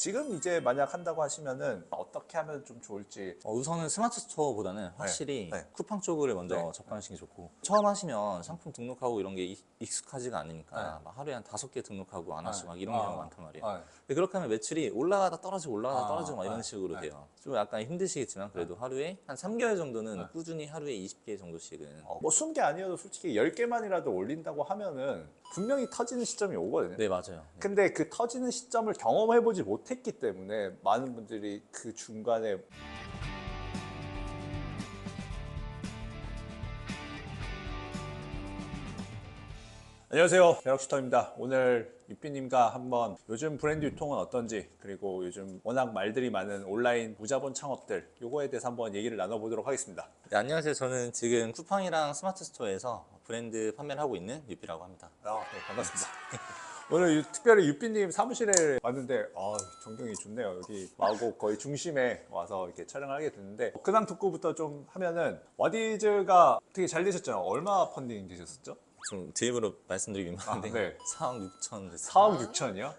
지금 이제 만약 한다고 하시면은 어떻게 하면 좀 좋을지 어, 우선은 스마트 스토어보다는 확실히 네. 쿠팡 쪽을 먼저 네. 접근하시는 게 좋고 처음 하시면 상품 등록하고 이런 게 익- 익숙하지가 않으니까 막 하루에 한 다섯 개 등록하고 안 하시고 막 이런 아. 경우가 많단 말이에요. 아, 근데 그렇게 하면 매출이 올라가다 떨어지고 올라가다 아, 떨어지고 막 이런 아, 식으로 아. 돼요. 좀 약간 힘드시겠지만 그래도 하루에 한 3개월 정도는 꾸준히 하루에 20개 정도씩은 어, 뭐 20개 아니어도 솔직히 10개만이라도 올린다고 하면은 분명히 터지는 시점이 오거든요. 네 맞아요. 근데 그 터지는 시점을 경험해보지 못했기 때문에 많은 분들이 그 중간에 안녕하세요 베럭슈터입니다 오늘 유삐님과 한번 요즘 브랜드 유통은 어떤지 그리고 요즘 워낙 말들이 많은 온라인 무자본 창업들 요거에 대해서 한번 얘기를 나눠보도록 하겠습니다 네, 안녕하세요. 저는 지금 쿠팡이랑 스마트 스토어에서 브랜드 판매를 하고 있는 유피라고 합니다. 아, 네, 반갑습니다. 오늘 유- 특별히 유삐님 사무실에 왔는데 아, 전경이 좋네요. 여기 마곡 거의 중심에 와서 이렇게 촬영을 하게 됐는데 근황 듣고부터 좀 하면은 와디즈가 되게 잘 되셨잖아요. 얼마 펀딩 되셨었죠? 좀 드립으로 말씀드리기 민망한데 아, 네. 4억 6천 됐어요. 4억 6천이요?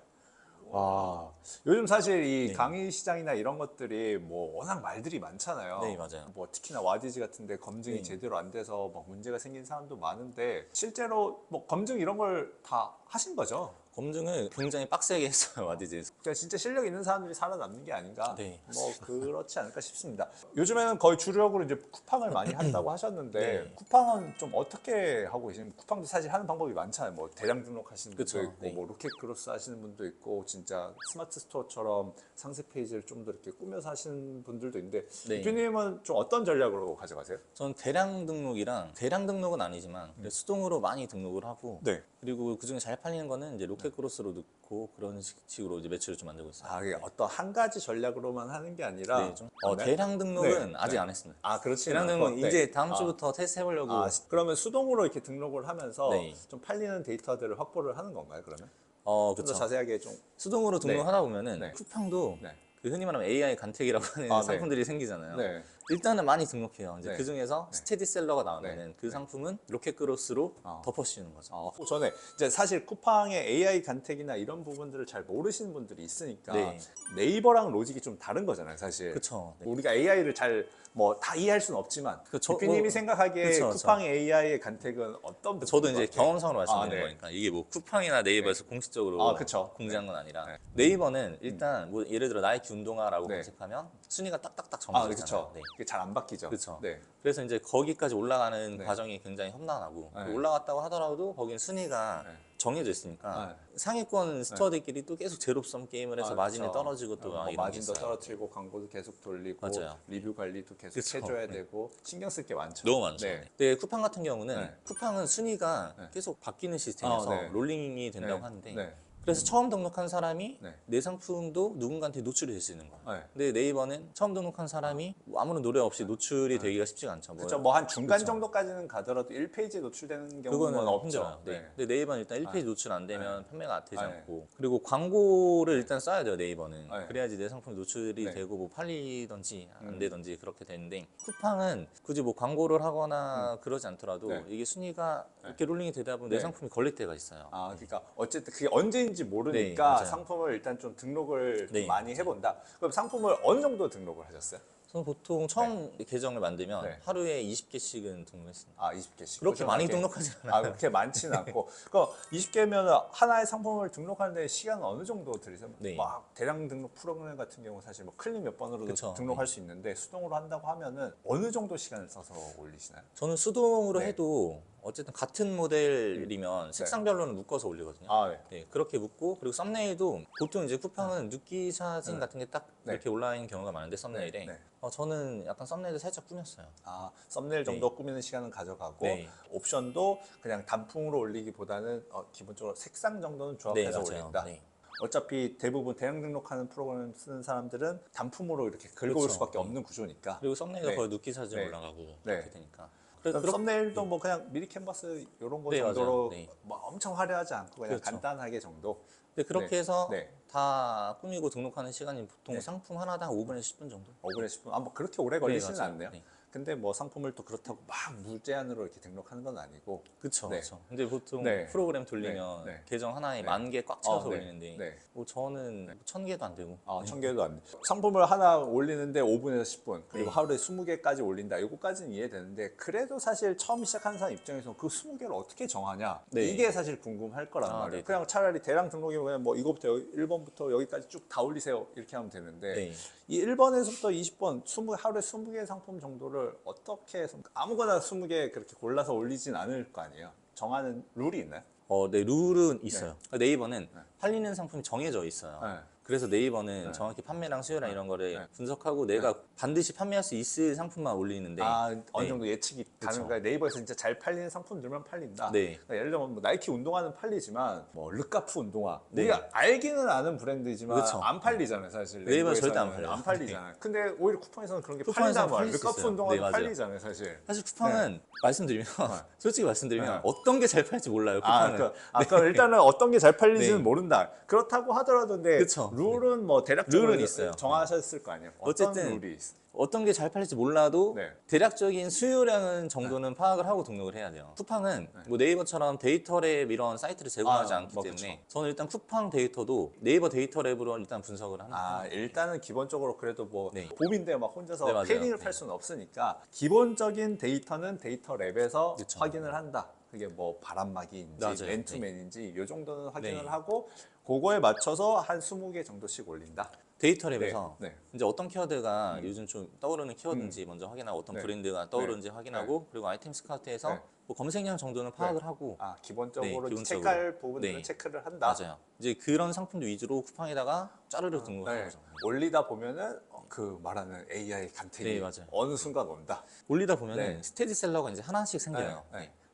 와 요즘 사실 이 네. 강의 시장이나 이런 것들이 뭐 워낙 말들이 많잖아요. 네, 맞아요. 뭐 특히나 와디즈 같은데 검증이 네. 제대로 안 돼서 막 문제가 생긴 사람도 많은데 실제로 뭐 검증 이런 걸 다 하신 거죠? 검증을 굉장히 빡세게 했어요 와디즈에서. 그러니까 진짜 실력 있는 사람들이 살아남는 게 아닌가. 네. 뭐 그렇지 않을까 싶습니다. 요즘에는 거의 주력으로 이제 쿠팡을 많이 한다고 하셨는데 네. 쿠팡은 좀 어떻게 하고 계시는? 쿠팡도 사실 하는 방법이 많잖아요. 뭐 대량 등록하시는 분도 그쵸. 있고, 네. 뭐 로켓 크로스 하시는 분도 있고, 진짜 스마트 스토어처럼 상세 페이지를 좀 더 이렇게 꾸며서 하시는 분들도 있는데 네. 대표님은 좀 어떤 전략으로 가져가세요? 전 대량 등록이랑 대량 등록은 아니지만 그래도 수동으로 많이 등록을 하고 네. 그리고 그중에 잘 팔리는 거는 이제 로켓 크로스로 넣고 그런 식- 식으로 이제 매출을 좀 만들고 있어요. 아, 이게 어떤 한 가지 전략으로만 하는 게 아니라 네, 좀. 어, 네. 대량 등록은 네, 아직 네. 안 했습니다. 아, 그렇지. 대량 등록은 이제 다음 아. 주부터 테스트 해보려고. 아, 그러면 수동으로 이렇게 등록을 하면서 네. 좀 팔리는 데이터들을 확보를 하는 건가요? 그러면 어, 그렇죠. 자세하게 좀 수동으로 등록하다 보면은 네. 쿠팡도 네. 그 흔히 말하면 AI 간택이라고 하는 아, 네. 상품들이 생기잖아요. 네. 일단은 많이 등록해요. 이제 네. 그 중에서 스테디셀러가 나오면은 네. 그 상품은 로켓 크로스로 어. 덮어씌우는 거죠. 어, 전에 이제 사실 쿠팡의 AI 간택이나 이런 부분들을 잘 모르시는 분들이 있으니까 네. 네이버랑 로직이 좀 다른 거잖아요, 사실. 그쵸. 네. 우리가 AI를 잘 뭐 다 이해할 수는 없지만 그 저- 대표님이 뭐- 생각하기에 그쵸, 쿠팡의 AI의 간택은 어떤 저도 부분인 이제? 경험상으로 말씀드리는 아, 네. 거니까 이게 뭐 쿠팡이나 네이버에서 공식적으로 아, 그쵸. 공지한 건 아니라 네. 네이버는 일단 뭐 예를 들어 나이키 운동화라고 네. 검색하면 순위가 딱딱딱 아, 정해져 그렇죠. 있잖아요. 네. 그게 잘 안 바뀌죠. 그쵸. 네. 그래서 이제 거기까지 올라가는 네. 과정이 굉장히 험난하고 네. 올라갔다고 하더라도 거기는 순위가 네. 정해져 있으니까 네. 상위권 스토어들끼리 또 계속 제로섬 게임을 해서 아, 마진이. 떨어지고 또 어, 막뭐 마진도. 떨어뜨리고 광고도 계속 돌리고 맞아요. 리뷰 관리도 계속 그쵸. 해줘야 네. 되고 신경 쓸 게 많죠. 너무 많죠. 네. 네. 근데 쿠팡 같은 경우는 네. 쿠팡은 순위가 네. 계속 바뀌는 시스템에서 아, 네. 롤링이 된다고 네. 하는데 네. 그래서 처음 등록한 사람이 네. 내 상품도 누군가한테 노출이 될 수 있는 거예요. 네. 근데 네이버는 처음 등록한 사람이 뭐 아무런 노력 없이 노출이 되기가 쉽지가 않죠. 뭐 그렇죠. 뭐 한 중간 그쵸. 정도까지는 가더라도 1페이지에 노출되는 경우는 그거는 없죠. 힘들어요. 네. 근데 네이버는 일단 1페이지 노출 안 되면 판매가 되지 아, 않고 그리고 광고를 일단 써야 돼요 네이버는 네. 그래야지 내 상품이 노출이 네. 되고 뭐 팔리던지 안 음. 되던지 그렇게 되는데 쿠팡은 굳이 뭐 광고를 하거나 그러지 않더라도 네. 이게 순위가 이렇게 롤링이 되다 보면 내 네. 상품이 걸릴 때가 있어요. 아, 그러니까 어쨌든 그게 언제 네, 모르니까 맞아요. 상품을 일단 좀 등록을 좀 네, 많이 해본다. 그럼 상품을 어느 정도 등록을 하셨어요? 저는 보통 처음 계정을 만들면 네. 하루에 20개씩은 등록했습니다. 아, 20개씩. 그렇게 많이 등록하지 않아요. 아, 그렇게 많지는 않고. 그러니까 20개면 하나의 상품을 등록하는데 시간은 어느 정도 들이세요? 네. 막 대량 등록 프로그램 같은 경우 사실 뭐 클릭 몇 번으로도 그쵸. 등록할 수 있는데 수동으로 한다고 하면은 어느 정도 시간을 써서 올리시나요? 저는 수동으로 네. 해도 어쨌든 같은 모델이면 색상별로는 묶어서 올리거든요. 아, 네. 네, 그렇게 묶고 그리고 썸네일도 보통 이제 쿠팡은 눕기 사진 네. 같은 게딱 네. 이렇게 올라 있는 경우가 많은데 썸네일에 네, 네. 어, 저는 약간 썸네일을 살짝 꾸몄어요. 아, 썸네일 정도 꾸미는 시간은 가져가고 네. 옵션도 그냥 단품으로 올리기보다는 어, 기본적으로 색상 정도는 네, 조합해서 맞아요. 올린다. 네. 어차피 대부분 대량 등록하는 프로그램 쓰는 사람들은 단품으로 이렇게 긁어올 그렇죠. 수밖에 네. 없는 구조니까. 그리고 썸네일도 네. 거의 눕기 사진 네. 올라가고 네. 그렇게 되니까. 그래, 그럼 썸네일도 뭐 그냥 미리 캔버스 이런 거 네, 정도로. 네. 뭐 엄청 화려하지 않고 그냥 그렇죠. 간단하게 정도. 근데 그렇게 네. 해서 네. 다 꾸미고 등록하는 시간이 보통 네. 상품 하나당 5분에서 10분 정도. 5분에 10분. 아, 뭐 그렇게 오래 걸리지는 맞아요. 않네요. 네. 근데 뭐 상품을 또 그렇다고 막 무제한으로 이렇게 등록하는 건 아니고 그쵸, 네. 그쵸. 근데 보통 네. 프로그램 돌리면 네, 네. 계정 하나에 네. 만개 꽉 채워서 어, 네, 올리는데 네. 뭐 저는 천 개도 안 되고 아, 천 개도 안 돼. 상품을 하나 올리는데 5분에서 10분, 그리고 네. 하루에 20개까지 올린다. 이거까지는 이해되는데, 그래도 사실 처음 시작하는 사람 입장에서 그 20개를 어떻게 정하냐? 네. 이게 사실 궁금할 거란 아, 말이에요. 네네. 그냥 차라리 대량 등록이면 그냥 뭐 이거부터 여기, 1번부터 여기까지 쭉 다 올리세요. 이렇게 하면 되는데, 네. 이 1번에서부터 20번, 20, 하루에 20개 상품 정도를 어떻게, 해서 아무거나 20개 그렇게 골라서 올리진 않을 거 아니에요. 정하는 룰이 있나요? 어, 네, 룰은 있어요. 그러니까 네이버는 팔리는 상품이 정해져 있어요. 네. 그래서 네이버는 네. 정확히 판매량 수요랑 이런 거를 네. 분석하고 내가 반드시 판매할 수 있을 상품만 올리는데 아 어느 네. 정도 예측이. 거야 네이버에서 진짜 잘 팔리는 상품들만 팔린다. 네. 그러니까 예를 들면 뭐 나이키 운동화는 팔리지만 뭐 르카프 운동화 네. 우리가 알기는 아는 브랜드지만 그쵸. 안 팔리잖아요 사실. 네이버에 절대 안 팔려요. 안 팔리잖아요. 근데 오히려 쿠팡에서는 그런 게 팔린단 말이에요. 르카프. 운동화는 네. 팔리잖아요 사실. 사실 쿠팡은 말씀드리면 솔직히 말씀드리면 네. 어떤 게 잘 팔지 몰라요. 아, 쿠팡은. 그, 아, 그 일단은 어떤 게 잘 팔리지는 네. 모른다. 그렇다고 하더라도 근데 그쵸. 룰은 뭐 대략적으로 룰은 있어요. 정하셨을 거 아니에요. 어떤 어쨌든 룰이 있어? 어떤 게 잘 팔릴지 몰라도 네. 대략적인 수요량은 정도는 파악을 하고 등록을 해야 돼요. 쿠팡은 뭐 네이버처럼 데이터랩 이런 사이트를 제공하지 아, 않기 뭐 때문에 저는 일단 쿠팡 데이터도 네이버 데이터랩으로 일단 분석을 하는 아 일단은 기본적으로 그래도 뭐 네. 봄인데 막 혼자서 네, 맞아요. 패딩을 네. 팔 수는 없으니까 기본적인 데이터는 데이터 랩에서 그쵸. 확인을 한다. 그게 뭐 바람막이인지 맞아요. 네. 맨투맨인지 이 정도는 확인을 네. 하고 그거에 맞춰서 한 20개 정도씩 올린다. 데이터 랩에서 네. 네. 이제 어떤 키워드가 요즘 좀 떠오르는 키워드인지 먼저 확인하고 어떤 네. 브랜드가 떠오르는지 확인하고 그리고 아이템 스카우트에서 네. 뭐 검색량 정도는 파악을 하고 아 기본적으로, 네, 기본적으로. 체크할 부분들은 네. 체크를 한다. 맞아요. 이제 그런 상품들 위주로 쿠팡에다가 짜르르 등록을 네. 하는 거죠. 올리다 보면은 어, 그 말하는 AI 간택이 네. 어느 순간 온다. 올리다 보면은 네. 스테디셀러가 이제 하나씩 생겨요.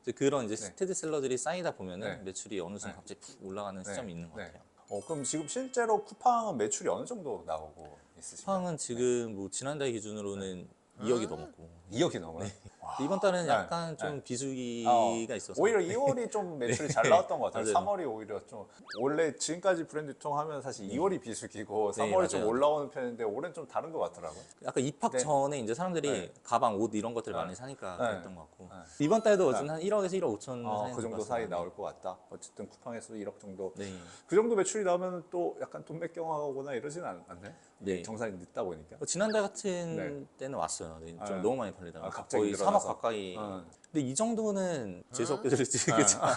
네, 네. 네. 이제 그런 이제 네. 스테디셀러들이 쌓이다 보면은 네. 매출이 어느 순간 갑자기 푹 올라가는 네. 시점이 있는 것 네. 같아요. 어, 그럼 지금 실제로 쿠팡은 매출이 어느 정도 나오고 있으신가요? 쿠팡은 지금 뭐 지난달 기준으로는 2억이 넘었고 2억이 넘어요. 와. 이번 달은 네. 약간 네. 좀 비수기가 어, 있어서 오히려 2월이 좀 매출이 네. 잘 나왔던 것 같아요. 맞아요. 3월이 오히려 좀 원래 지금까지 브랜드 유통하면 사실 2월이 비수기고 네, 3월이 좀 맞아요. 올라오는 편인데 올해는 좀 다른 것 같더라고요. 약간 입학 네. 전에 이제 사람들이 네. 가방, 옷 이런 것들 을 네. 많이 사니까 네. 그랬던 것 같고 네. 이번 달도 어쨌든 한 1억에서 1억 5천 어, 사이 그 정도 사이 나올 것 같다. 어쨌든 쿠팡에서도 1억 정도. 네. 그 정도 매출이 나오면 또 약간 돈 맥경하거나 이러진 않, 않나요? 네. 정산이 늦다 보니까. 뭐 지난달 같은 때는 왔어요. 네, 좀 네. 너무 많이 팔리더라고요. 아, 갑자기 거의 늘어나서? 3억 가까이. 어. 근데 이 정도는 재수없게 들을지 그렇지만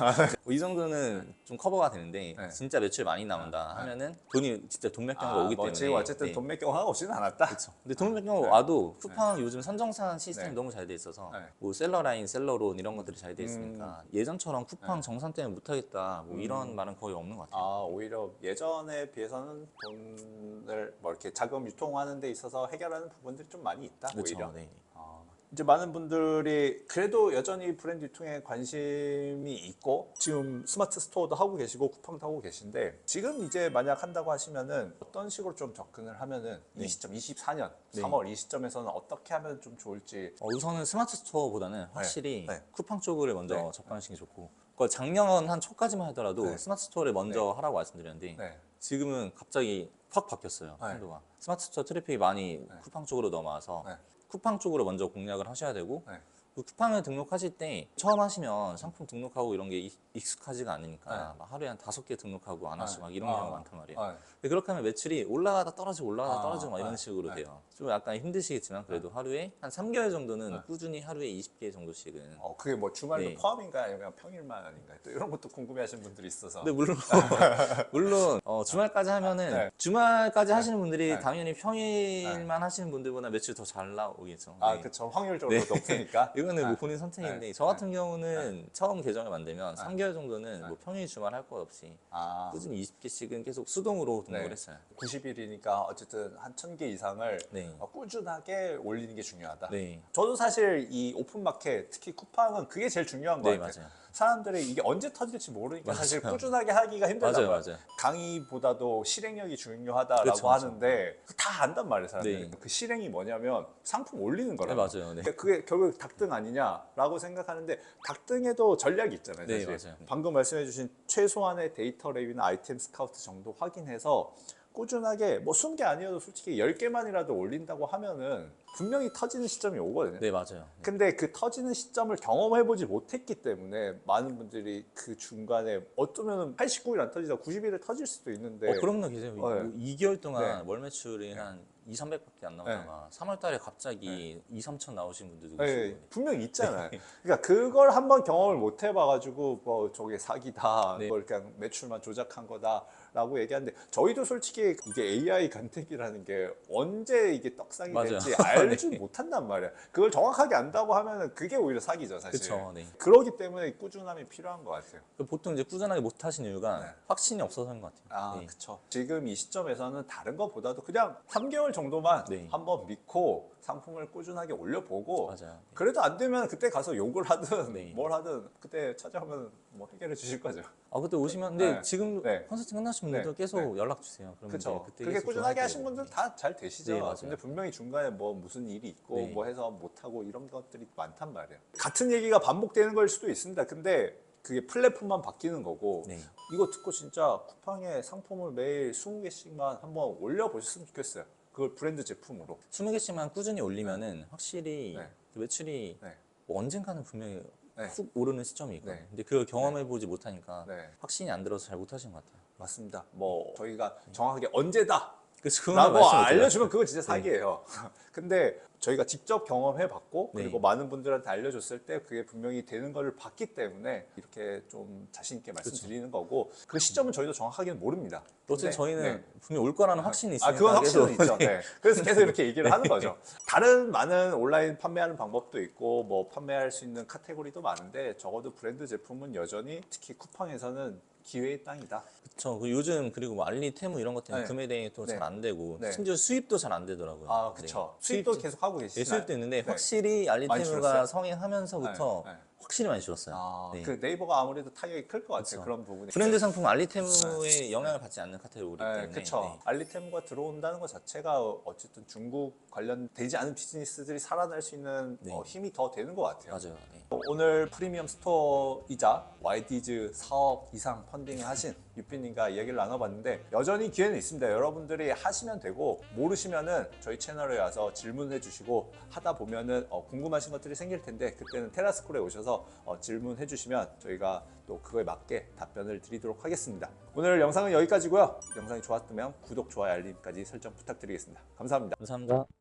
뭐이 정도는 좀 커버가 되는데 네. 진짜 매출 많이 나온다 하면은 돈이 진짜 돈몇 경우가 아, 오기 뭐 때문에 지금 어쨌든 네. 돈 맥경하고 오지는 않았다. 그렇죠. 근데 돈몇 경우 와도 쿠팡 요즘 선정산 시스템이 네. 너무 잘 돼 있어서 네. 뭐 셀러 라인, 셀러론 이런 것들이 잘 돼 있으니까 음. 예전처럼 쿠팡 정산 때문에 못 하겠다 뭐 이런 말은 거의 없는 것 같아요. 아 오히려 예전에 비해서는 돈을 뭐 이렇게 자금 유통하는 데 있어서 해결하는 부분들이 좀 많이 있다 그렇죠. 오히려. 네. 아, 이제 많은 분들이 그래도 여전히 브랜드 유통에 관심이 있고 지금 스마트 스토어도 하고 계시고 쿠팡도 하고 계신데 지금 이제 만약 한다고 하시면은 어떤 식으로 좀 접근을 하면은 이 네. 시점 24년 네. 3월 이 시점에서는 어떻게 하면 좀 좋을지 어, 우선은 스마트 스토어보다는 확실히 네. 쿠팡 쪽을 먼저 네. 접근하시는 게 좋고 그 작년 한 초까지만 하더라도 네. 스마트 스토어를 먼저 하라고 말씀드렸는데 네. 지금은 갑자기 확 바뀌었어요 네. 한도가 스마트 스토어 트래픽이 많이 쿠팡 쪽으로 넘어와서 네. 쿠팡 쪽으로 먼저 공략을 하셔야 되고 네. 그 쿠팡을 등록하실 때 처음 하시면 상품 등록하고 이런 게 익- 익숙하지가 않으니까 막 하루에 한 다섯 개 등록하고 안 하시고 막 이런 아. 경우가 많단 말이에요. 아, 근데 그렇게 하면 매출이 올라가다 떨어지고 올라가다 아, 떨어지고 막 아, 이런 식으로 아. 돼요. 좀 약간 힘드시겠지만 그래도 하루에 한 3개월 정도는 아. 꾸준히 하루에 20개 정도씩은. 어, 그게 뭐 주말도 네. 포함인가요? 아니면 평일만 아닌가요? 또 이런 것도 궁금해하시는 분들이 있어서. 근데 물론 물론 어, 주말까지 하면은 네. 주말까지 하시는 분들이 네. 당연히 평일만 하시는 분들보다 매출 더 잘 나오겠죠. 아, 네. 그렇죠. 확률적으로 네. 높으니까. 이 거는 아, 뭐 본인 선택인데 네. 저 같은 경우는 처음 계정을 만들면 네. 3개월 정도는 네. 뭐 평일 주말 할것 없이 아, 꾸준히 20개씩은 계속 수동으로 등록을 네. 했어요. 90일이니까 어쨌든 한 1000개 이상을 네. 어, 꾸준하게 올리는 게 중요하다. 네. 저도 사실 이 오픈마켓, 특히 쿠팡은 그게 제일 중요한 것 네, 같아요. 맞아요. 사람들이 이게 언제 터질지 모르니까 사실 맞아요. 꾸준하게 하기가 힘들단 맞아요. 맞아요. 강의보다도 실행력이 중요하다라고 그쵸. 하는데 다 안단 말이에요, 사람들이. 네. 그 실행이 뭐냐면 상품 올리는 네, 거라고. 맞아요. 네. 그러니까 그게 결국 닭등 아니냐라고 생각하는데 닭등에도 전략이 있잖아요. 네, 사실. 맞아요. 방금 말씀해 주신 최소한의 데이터 랩이나 아이템 스카우트 정도 확인해서 꾸준하게 뭐 20개 아니어도 솔직히 10개만이라도 올린다고 하면은 분명히 터지는 시점이 오거든요. 네 맞아요. 근데 그 터지는 시점을 경험해보지 못했기 때문에 많은 분들이 그 중간에 어쩌면 89일 안 터지다 90일에 터질 수도 있는데 어, 그런 분 계세요. 네. 어, 네. 2개월 동안 네. 월 매출이 한 2, 300밖에 안 나오다가 3월 달에 갑자기 2, 3천 나오신 분들도 네, 계시고. 분명 있잖아요. 그러니까 그걸 한번 경험을 못 해봐가지고 뭐 저게 사기다, 네. 뭐 그냥 매출만 조작한 거다라고 얘기하는데 저희도 솔직히 이게 AI 간택이라는 게 언제 이게 떡상이 맞아요. 될지 알지 네. 못한단 말이야. 그걸 정확하게 안다고 하면은 그게 오히려 사기죠, 사실. 그쵸, 네. 그러기 때문에 꾸준함이 필요한 것 같아요. 보통 이제 꾸준하게 못 하신 이유가 네. 확신이 없어서인 것 같아요. 아, 네. 그쵸. 지금 이 시점에서는 다른 것보다도 그냥 3개월 정도만 네. 한번 믿고 상품을 꾸준하게 올려보고 맞아요. 네. 그래도 안 되면 그때 가서 욕을 하든 네. 뭘 하든 그때 찾아오면 뭐 해결해 주실 거죠. 아 그때 오시면 근데 네. 지금 네. 컨설팅 끝나신 네. 계속 연락 주세요. 그러면 그렇죠. 이제 그때 그게 꾸준하게. 하신 분들 다 잘 되시죠. 네, 맞아요. 근데 분명히 중간에 뭐 무슨 일이 있고 네. 뭐 해서 못 하고 이런 것들이 많단 말이에요. 같은 얘기가 반복되는 걸 수도 있습니다. 근데 그게 플랫폼만 바뀌는 거고 네. 이거 듣고 진짜 쿠팡에 상품을 매일 20개씩만 한번 올려보셨으면 좋겠어요. 그걸 브랜드 제품으로. 20개씩만 꾸준히 올리면은 확실히 네. 그 매출이 네. 뭐 언젠가는 분명히 네. 훅 오르는 시점이 있거든요. 네. 근데 그걸 경험해 보지 못하니까 네. 확신이 안 들어서 잘 못하신 것 같아요. 맞습니다. 뭐 저희가 정확하게 언제다 그래서 그건 라고 말씀 못 드려요. 알려주면 그건 진짜 사기예요. 근데 저희가 직접 경험해 봤고 네. 그리고 많은 분들한테 알려줬을 때 그게 분명히 되는 거를 봤기 때문에 이렇게 좀 자신 있게 말씀드리는 거고 그 시점은 저희도 정확하게는 모릅니다. 어쨌든 저희는 네. 분명히 올 거라는 확신이 있으니까 아, 그건 계속- 있죠. 네. 그래서 계속 이렇게 얘기를 하는 거죠. 다른 많은 온라인 판매하는 방법도 있고, 뭐 판매할 수 있는 카테고리도 많은데, 적어도 브랜드 제품은 여전히 특히 쿠팡에서는 기회의 땅이다. 그쵸. 그 요즘 그리고 뭐 알리, 테무 이런 것 때문에 네. 금액 대행이 또 네. 잘안 되고 네. 심지어 수입도 잘 안 되더라고요. 아. 네. 수입도 수입- 계속 하고 네, 계시나요? 수입도 있는데 네. 확실히 알리, 많이 테무가 줄었어요? 성행하면서부터 네, 네. 확실히 많이 줄었어요. 아, 네. 그 네이버가 아무래도 타격이 클 것 같아요. 그쵸. 그런 부분이. 브랜드 상품 알리테무에 영향을 받지 않는 카테고리이기 네, 때문에 그렇죠. 네. 알리템과 들어온다는 것 자체가 어쨌든 중국 관련되지 않은 비즈니스들이 살아날 수 있는 네. 어, 힘이 더 되는 것 같아요. 맞아요. 네. 오늘 프리미엄 스토어이자 YD즈 사업 이상 펀딩을 하신 유피님과 이야기를 나눠봤는데 여전히 기회는 있습니다. 여러분들이 하시면 되고 모르시면은 저희 채널에 와서 질문해 주시고 하다 보면은 어, 궁금하신 것들이 생길 텐데 그때는 테라스쿨에 오셔서 어, 질문해 주시면 저희가 또 그거에 맞게 답변을 드리도록 하겠습니다. 오늘 영상은 여기까지고요. 영상이 좋았다면 구독, 좋아요, 알림까지 설정 부탁드리겠습니다. 감사합니다. 감사합니다.